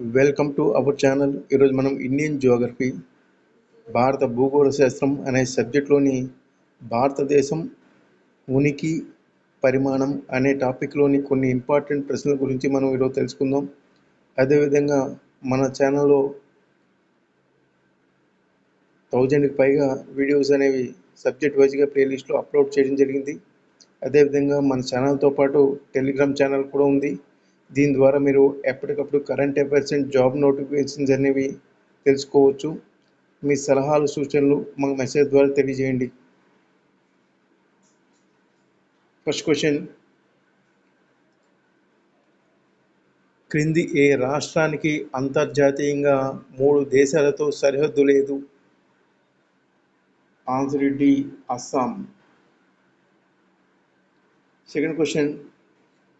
Welcome to our channel ఈరోజు మనం Indian Geography భారత భూగోళ శాస్త్రం అనే సబ్జెక్ట్లోని భారతదేశం ఉనికి పరిమాణం అనే టాపిక్లోని కొన్ని ఇంపార్టెంట్ ప్రశ్నల గురించి మనం ఈరోజు తెలుసుకుందాం. అదేవిధంగా మన ఛానల్లో థౌజండ్కి పైగా వీడియోస్ అనేవి సబ్జెక్ట్ వైజ్గా ప్లేలిస్ట్లో అప్లోడ్ చేయడం జరిగింది. అదేవిధంగా మన ఛానల్తో పాటు టెలిగ్రామ్ ఛానల్ కూడా ఉంది. దీని ద్వారా మీరు ఎప్పటికప్పుడు current affairs and job notifications అనేవి తెలుసుకోవచ్చు. మీ సలహాలు సూచనలు మాకు మెసేజ్ ద్వారా తెలియజేయండి. ఫస్ట్ క్వశ్చన్ క్రింది ఏ రాష్ట్రానికి అంతర్జాతీయంగా మూడు దేశాలతో సరిహద్దు లేదు? Answer D Assam second question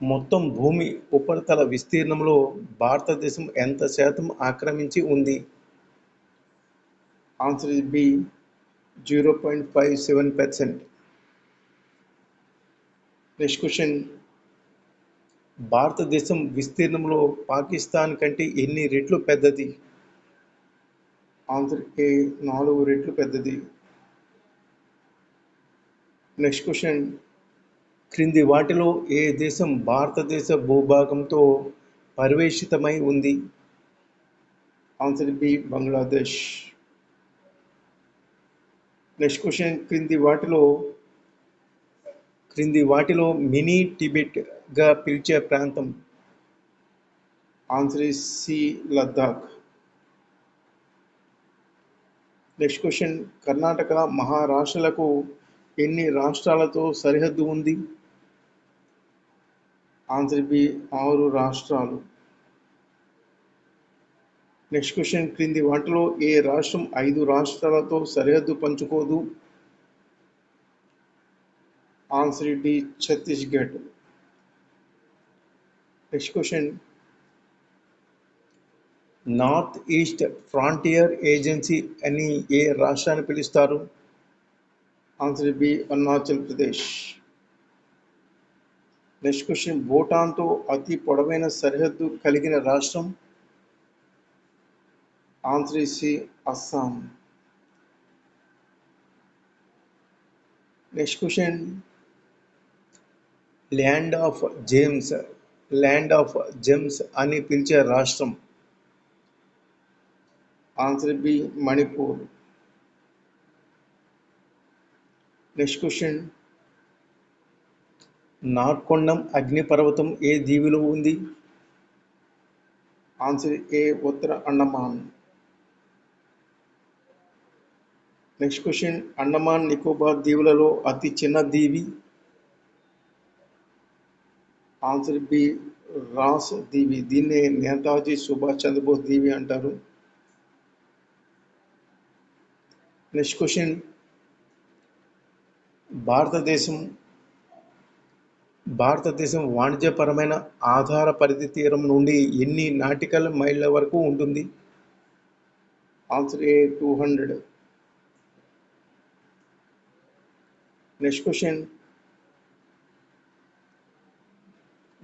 మొత్తం భూమి ఉపరితల విస్తీర్ణంలో భారతదేశం ఎంత శాతం ఆక్రమించి ఉంది? Answer is B zero point five seven percent next question భారతదేశం విస్తీర్ణంలో పాకిస్తాన్ కంటే ఎన్ని రెట్లు పెద్దది? ఆన్సర్ ఏ నాలుగు రెట్లు పెద్దది. నెక్స్ట్ క్వశ్చన్ క్రింది వాటిలో ఏ దేశం భారతదేశ భూభాగంతో పరివేషితమై ఉంది? Answer B Bangladesh next question క్రింది వాటిలో క్రింది వాటిలో మినీ టిబెట్గా పిలిచే ప్రాంతం? Answer is C Ladakh next question Karnataka మహారాష్ట్రలకు ఎన్ని రాష్ట్రాలతో సరిహద్దు ఉంది? ఆన్సర్ ఆరు రాష్ట్రాలు. నెక్స్ట్ క్వశ్చన్ క్రింది. వాటిలో ఏ రాష్ట్రం ఐదు రాష్ట్రాలతో సరిహద్దు పంచుకోదు? Answer D Chhattisgarh next question north east frontier agency అని ఏ రాష్ట్రాన్ని పిలుస్తారు? Answer B Arunachal Pradesh next question భూటాన్తో అతి పొడవైన సరిహద్దు కలిగిన రాష్ట్రం answer Assam. Next question land of gems land of gems అని పిలిచే రాష్ట్రం answer B Manipur. Next question Narcondam అగ్నిపర్వతం ఏ దీవిలో ఉంది? ఆన్సర్ ఏ ఉత్తర అండమాన్. నెక్స్ట్ క్వశ్చన్ అండమాన్ నికోబార్ దీవులలో అతి చిన్న దీవి. ఆన్సర్ బి రాస్ దీవి. దీన్నే నేతాజీ సుభాష్ చంద్రబోస్ దీవి అంటారు. నెక్స్ట్ క్వశ్చన్ భారతదేశం భారతదేశం వాణిజ్యపరమైన ఆధార పరిధి తీరం నుండి ఎన్ని నాటికల్ మైళ్ళ వరకు ఉంటుంది? Answer A two hundred next question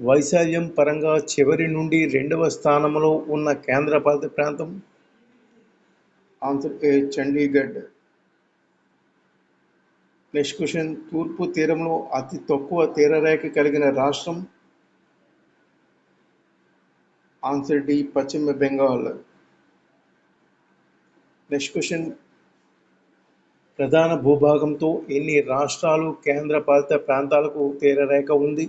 వైశాల్యం పరంగా చివరి నుండి రెండవ స్థానంలో ఉన్న కేంద్రపాలిత ప్రాంతం? Answer A Chandigarh. Next question తూర్పు తీరంలో అతి తక్కువ తీరరేఖ కలిగిన రాష్ట్రం? ఆన్సర్ డి పశ్చిమ బెంగాల్. Next question. ప్రధాన భూభాగంతో ఎన్ని రాష్ట్రాలు కేంద్రపాలిత ప్రాంతాలకు తీరరేఖ ఉంది?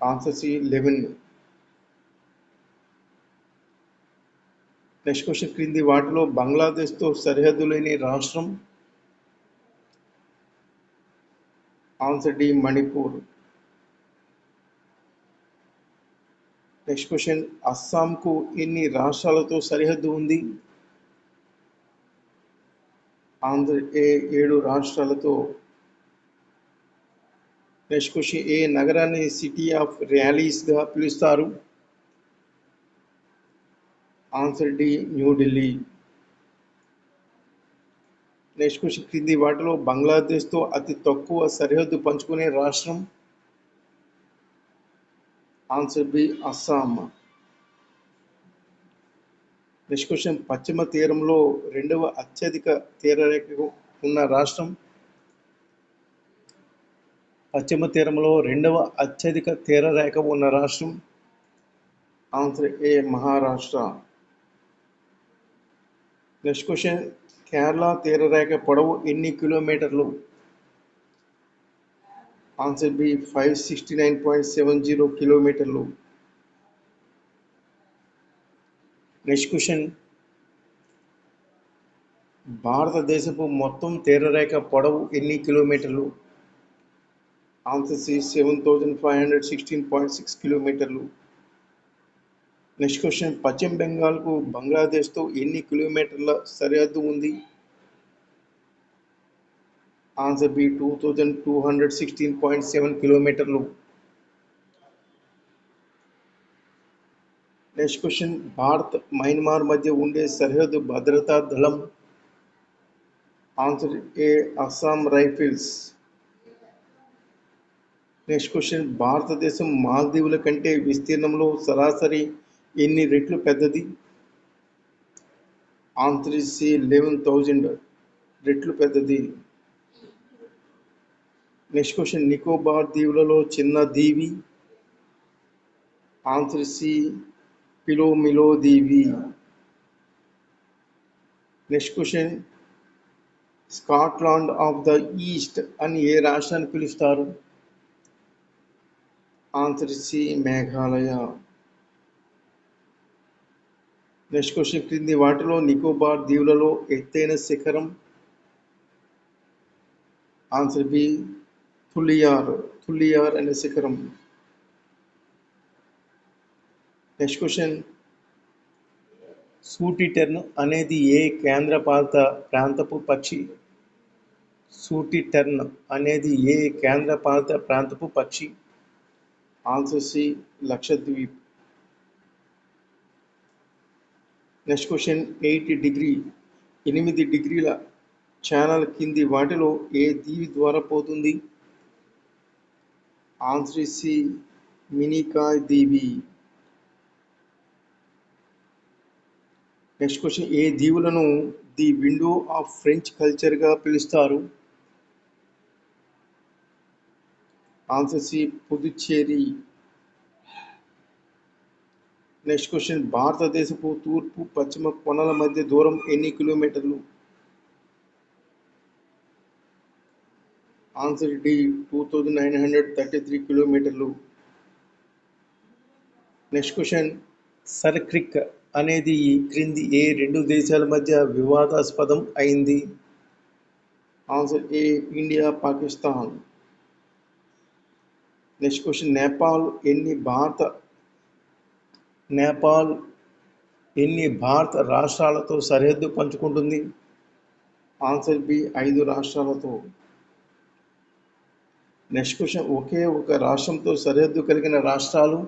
Answer C eleven next question. క్రింది వాటిలో బంగ్లాదేశ్తో సరిహద్దు లేని రాష్ట్రం? Answer D Manipur. Next question అస్సాంకు ఎన్ని రాష్ట్రాలతో సరిహద్దు ఉంది? ఆంధ్ర ఏ ఏడు రాష్ట్రాలతో. నెక్స్ట్ క్వశ్చన్ ఏ నగరాన్ని సిటీ ఆఫ్ ర్యాలీస్గా పిలుస్తారు? ఆన్సర్ డి న్యూఢిల్లీ నెక్స్ట్ క్రింది వాటిలో బంగ్లాదేశ్తో అతి తక్కువ సరిహద్దు పంచుకునే రాష్ట్రం? Answer B Assam. Next question పశ్చిమ తీరంలో రెండవ అత్యధిక తీరరేఖ ఉన్న రాష్ట్రం? పశ్చిమ తీరంలో రెండవ అత్యధిక తీరరేఖ ఉన్న రాష్ట్రం? Answer A Maharashtra. Next question Kerala తీరరేఖ పొడవు ఎన్ని కిలోమీటర్లు? Answer B five sixty nine point seven zero కిలోమీటర్లు. Next question. భారతదేశపు మొత్తం తీరరేఖ పొడవు ఎన్ని కిలోమీటర్లు? Answer C seven thousand five hundred sixteen point six కిలోమీటర్లు. నెక్స్ట్ క్వశ్చన్ పశ్చిమ బెంగాల్కు బంగ్లాదేశ్తో ఎన్ని కిలోమీటర్ల సరిహద్దు ఉంది? Answer B two thousand two hundred sixteen point seven కిలోమీటర్లు. నెక్స్ట్ క్వశ్చన్ భారత్ మయన్మార్ మధ్య ఉండే సరిహద్దు భద్రతా దళం. Answer A Assam rifles next question భారతదేశం మాల్దీవుల కంటే విస్తీర్ణంలో సరాసరి ఎన్ని రెట్లు పెద్దది? ఆన్సర్ లెవెన్ థౌజండ్ రెట్లు పెద్దది. నెక్స్ట్ క్వశ్చన్ నికోబార్ దీవులలో చిన్న దీవి. Answer C Pilomilo Deevi. Next question Scotland of the east అని ఏ రాష్ట్రాన్ని పిలుస్తారు? Answer C Meghalaya. Next question క్రింది వాటిలో నికోబార్ దీవులలో ఎత్తైన శిఖరం ఆన్సర్ బి తులియార్. తులియార్ అనే శిఖరం. Next question. సూటిటర్న్ అనేది ఏ కేంద్రపాలిత ప్రాంతపు పక్షి? సూటిటర్న్ అనేది ఏ కేంద్రపాలిత ప్రాంతపు పక్షి? Answer C Lakshadweep. Next question eight degree ఎనిమిది డిగ్రీల ఛానల్ కింది వాటిలో ఏ దీవి ద్వారా పోతుంది? ఆన్సర్ సి మినికాయ్ దీవి నెక్స్ట్ క్వశ్చన్ ఏ దీవులను ది విండో ఆఫ్ ఫ్రెంచ్ కల్చర్గా పిలుస్తారు? Answer C Puducherry next question భారతదేశపు తూర్పు పశ్చిమ కొనల మధ్య దూరం ఎన్ని కిలోమీటర్లు? Answer D two thousand nine hundred thirty three కిలోమీటర్లు నెక్స్ట్ క్వశ్చన్ సర్క్రిక్ అనేది ఈ క్రింది ఏ రెండు దేశాల మధ్య వివాదాస్పదం అయింది? Answer A India Pakistan next question Nepal ఎన్ని భారత నేపాల్ ఎన్ని భారత రాష్ట్రాలతో సరిహద్దు పంచుకుంటుంది? ఆన్సర్ బి ఐదు రాష్ట్రాలతో. నెక్స్ట్ క్వశ్చన్ ఒకే ఒక రాష్ట్రంతో సరిహద్దు కలిగిన రాష్ట్రాలు?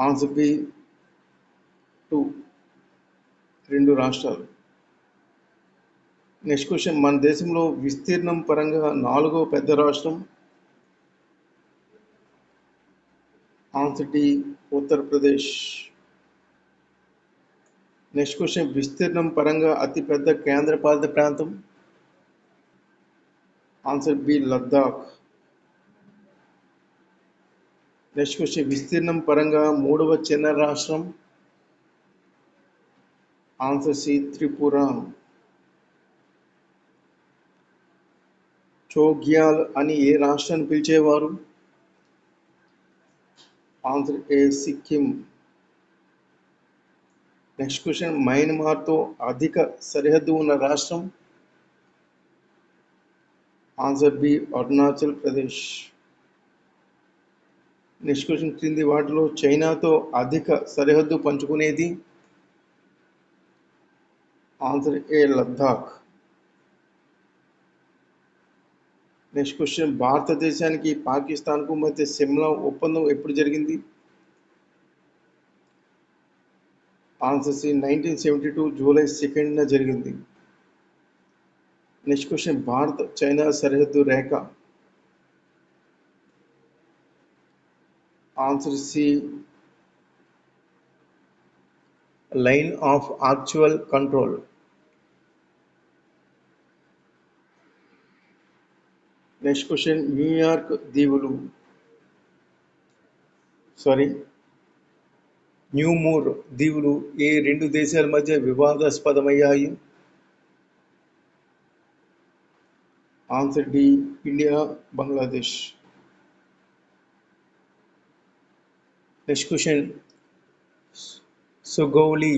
ఆన్సర్ బి టూ రెండు రాష్ట్రాలు. నెక్స్ట్ క్వశ్చన్ మన దేశంలో విస్తీర్ణం పరంగా నాలుగో పెద్ద రాష్ట్రం? Answer D Uttar Pradesh next question విస్తీర్ణం పరంగా అతిపెద్ద కేంద్రపాలిత ప్రాంతం? Answer B Ladakh. Next question విస్తీర్ణం పరంగా మూడవ చిన్న రాష్ట్రం? Answer C Tripura. చోగ్యాల్ అని ఏ రాష్ట్రాన్ని పిలిచేవారు? Answer A Sikkim next question మయన్మార్తో అధిక సరిహద్దు ఉన్న రాష్ట్రం answer B Arunachal Pradesh next question క్రింది వాటిలో చైనాతో అధిక సరిహద్దు పంచుకునేది answer A Ladakh next question భారతదేశానికి పాకిస్తాన్కు మధ్య సిమ్లా ఒప్పందం ఎప్పుడు జరిగింది? Answer C nineteen seventy two July సెకండ్న జరిగింది. నెక్స్ట్ క్వశ్చన్ భారత్ చైనా సరిహద్దు రేఖ. Answer C line of actual control next question New York దీవులు సారీ న్యూమూర్ దీవులు ఏ రెండు దేశాల మధ్య వివాదాస్పదమయ్యాయి. Answer D India Bangladesh next question Sugauli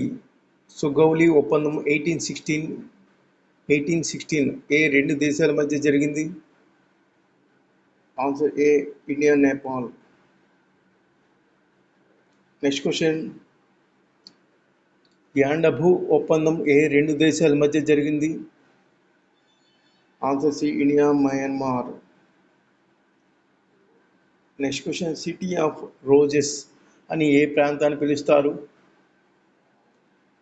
Sugauli ఒప్పందం ఎయిటీన్ సిక్స్టీన్ ఎయిటీన్ సిక్స్టీన్ ఏ రెండు దేశాల మధ్య జరిగింది? Answer A India Nepal next question Yandabo ఒప్పందం ఏ రెండు దేశాల మధ్య జరిగింది answer C India Myanmar next question city of roses అని ఏ ప్రాంతాన్ని పిలుస్తారు?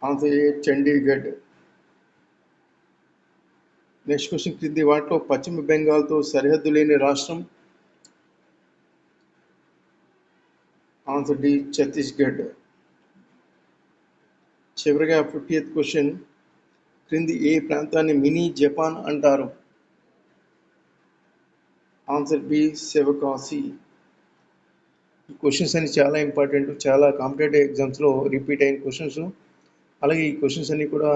Answer A Chandigarh next question క్రింది వాటిలో పశ్చిమ బెంగాల్తో సరిహద్దు లేని రాష్ట్రం ఆన్సర్ డి ఛత్తీస్గఢ్ చివరిగా ఫిఫ్టీ ఎయిత్ క్వశ్చన్ క్రింది ఏ ప్రాంతాన్ని మినీ జపాన్ అంటారు? ఆన్సర్ బి శివకాశి ఈ క్వశ్చన్స్ అన్ని చాలా ఇంపార్టెంట్ చాలా కాంపిటేటివ్ ఎగ్జామ్స్లో రిపీట్ అయిన క్వశ్చన్స్ అలాగే ఈ క్వశ్చన్స్ అన్ని కూడా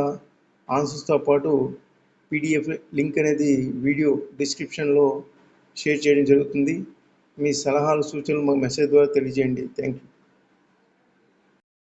ఆన్సర్స్తో పాటు పీడిఎఫ్ లింక్ అనేది వీడియో డిస్క్రిప్షన్లో షేర్ చేయడం జరుగుతుంది. మీ సలహాలు సూచనలు మాకు మెసేజ్ ద్వారా తెలియజేయండి. Thank you